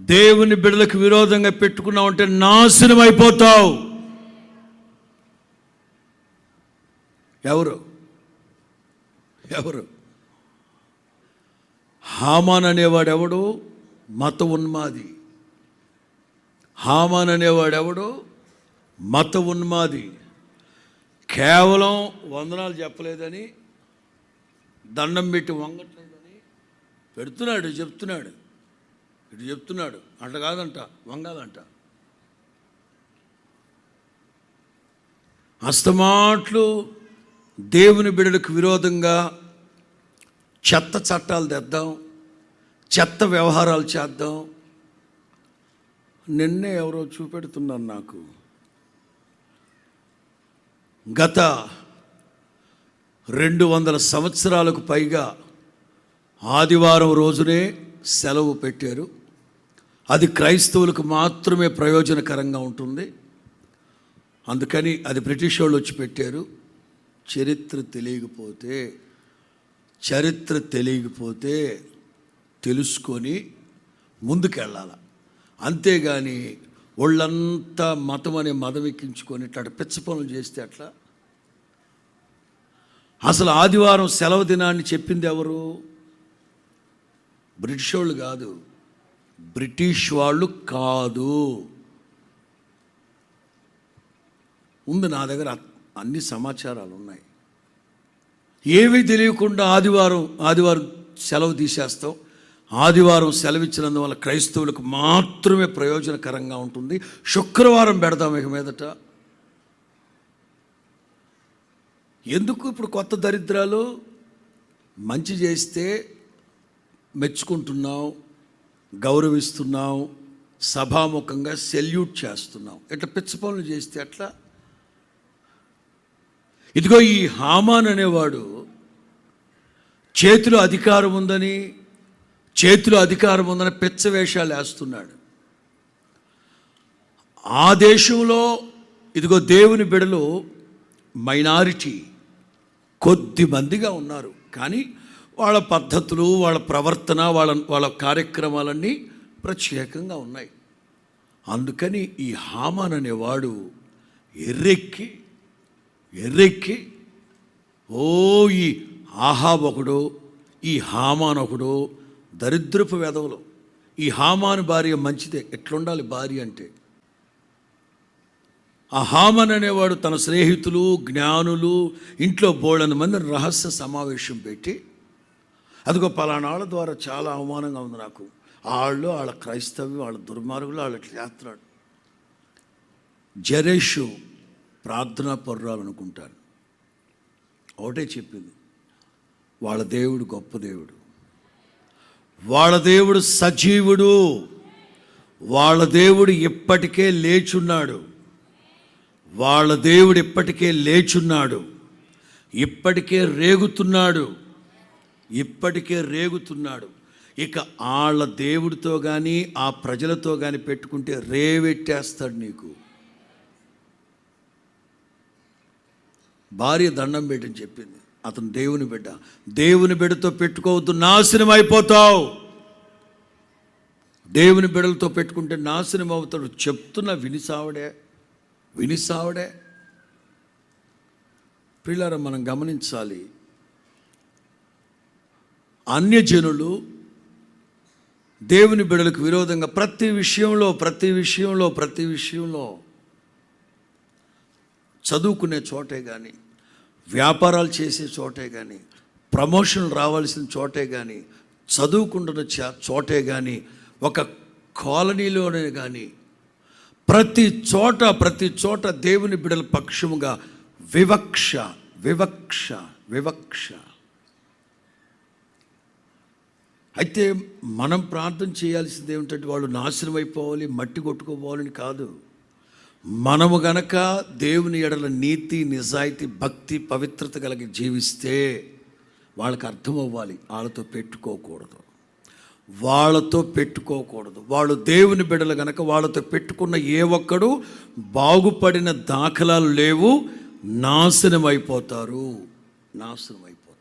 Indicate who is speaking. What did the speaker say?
Speaker 1: దేవుని బిడ్డలకు విరోధంగా పెట్టుకున్నావు అంటే నాశనం అయిపోతావు. ఎవరు? ఎవరు? హామాన్ అనేవాడెవడు? మత ఉన్మాది హామాన్ అనేవాడెవడు? మత ఉన్మాది కేవలం వందనాలు చెప్పలేదని దండం పెట్టి వంగట్లేదని పెడుతున్నాడు చెప్తున్నాడు. ఇటు చెప్తున్నాడు. అంట కాదంట వంగాదంట అస్తమాట్లు దేవుని బిడలకు విరోధంగా చెత్త చట్టాలు తెద్దాం చెత్త వ్యవహారాలు చేద్దాం. నిన్నే ఎవరో చూపెడుతున్నారు నాకు. గత రెండు వందల సంవత్సరాలకు పైగా ఆదివారం రోజునే సెలవు పెట్టారు. అది క్రైస్తవులకు మాత్రమే ప్రయోజనకరంగా ఉంటుంది. అందుకని అది బ్రిటిష్ వాళ్ళు వచ్చి పెట్టారు. చరిత్ర తెలియకపోతే చరిత్ర తెలియకపోతే తెలుసుకొని ముందుకెళ్ళాలి. అంతేగాని ఒళ్ళంతా మతం అనే మదం ఎక్కించుకొని ఇట్లా పిచ్చ పనులు చేస్తే అట్లా అసలు ఆదివారం సెలవు దినాన్ని చెప్పింది ఎవరు? బ్రిటిష్ వాళ్ళు కాదు. బ్రిటిష్ వాళ్ళు కాదు. ఉంది నా దగ్గర అన్ని సమాచారాలు ఉన్నాయి. ఏమీ తెలియకుండా ఆదివారం ఆదివారం సెలవు తీసేస్తాం. ఆదివారం సెలవిచ్చినందువల్ల క్రైస్తవులకు మాత్రమే ప్రయోజనకరంగా ఉంటుంది. శుక్రవారం పెడదాం ఇక మీదట. ఎందుకు ఇప్పుడు కొత్త దరిద్రాలు? మంచి చేస్తే మెచ్చుకుంటున్నాం. గౌరవిస్తున్నాం సభాముఖంగా సెల్యూట్ చేస్తున్నాం. ఇట్లా పిచ్చ పనులు చేస్తే అట్లా ఇదిగో ఈ హామాన్ అనేవాడు చేతిలో అధికారం ఉందని చేతిలో అధికారం ఉందని పిచ్చ వేషాలు వేస్తున్నాడు. ఆ దేశంలో ఇదిగో దేవుని బిడలు మైనారిటీ కొద్ది మందిగా ఉన్నారు. కానీ వాళ్ళ పద్ధతులు వాళ్ళ ప్రవర్తన వాళ్ళ వాళ్ళ కార్యక్రమాలన్నీ ప్రత్యేకంగా ఉన్నాయి. అందుకని ఈ హామాన్ అనేవాడు ఎర్రెక్కి ఎర్రెక్కి ఓ ఈ ఆహాబ్ ఒకడు ఈ హామాన్ ఒకడు దరిద్రపు వెధవులు ఈ హామాను భార్య మంచిదే ఎట్లుండాలి భార్య అంటే? ఆ హామన్ అనేవాడు తన స్నేహితులు జ్ఞానులు ఇంట్లో బోళ్ళని మంది రహస్య సమావేశం పెట్టి అదిగో పలానాళ్ళ ద్వారా చాలా అవమానంగా ఉంది నాకు. వాళ్ళు వాళ్ళ క్రైస్తవ్యం వాళ్ళ దుర్మార్గులు వాళ్ళ ఇట్లా చేస్తున్నాడు. జరేషు ప్రార్థనా పర్రాలు అనుకుంటాను ఒకటే చెప్పింది. వాళ్ళ దేవుడు గొప్ప దేవుడు. వాళ్ళ దేవుడు సజీవుడు. వాళ్ళ దేవుడు ఇప్పటికే లేచున్నాడు. వాళ్ళ దేవుడు ఇప్పటికే లేచున్నాడు. ఇప్పటికే రేగుతున్నాడు. ఇప్పటికే రేగుతున్నాడు. ఇక వాళ్ళ దేవుడితో కానీ ఆ ప్రజలతో కానీ పెట్టుకుంటే రేవెట్టేస్తాడు నీకు. భార్య దండం పెట్టని చెప్పింది. అతను దేవుని బిడ్డ. దేవుని బిడ్డతో పెట్టుకోవద్దు నాశనం అయిపోతావు. దేవుని బిడ్డలతో పెట్టుకుంటే నాశనం అవుతాడు. చెప్తున్న వినిసావడే వినిసావడే పిల్లర మనం గమనించాలి. అన్యజనులు దేవుని బిడలకు విరోధంగా ప్రతి విషయంలో ప్రతి విషయంలో ప్రతి విషయంలో చదువుకునే చోటే కానీ వ్యాపారాలు చేసే చోటే కానీ ప్రమోషన్ రావాల్సిన చోటే కానీ చదువుకుంటున్న చా- చోటే కానీ ఒక కాలనీలోనే కానీ ప్రతి చోట ప్రతి చోట దేవుని బిడల పక్షముగా వివక్ష వివక్ష వివక్ష. అయితే మనం ప్రార్థన చేయాల్సింది ఏమిటంటే వాళ్ళు నాశనం అయిపోవాలి మట్టి కొట్టుకోపోవాలని కాదు. మనము గనక దేవుని ఎడల నీతి నిజాయితీ భక్తి పవిత్రత కలిగి జీవిస్తే వాళ్ళకి అర్థం అవ్వాలి వాళ్ళతో పెట్టుకోకూడదు. వాళ్ళతో పెట్టుకోకూడదు. వాళ్ళు దేవుని బిడ్డలు గనక వాళ్ళతో పెట్టుకున్న ఏ ఒక్కడు బాగుపడిన దాఖలాలు లేవు నాశనం అయిపోతారు నాశనం అయిపోతారు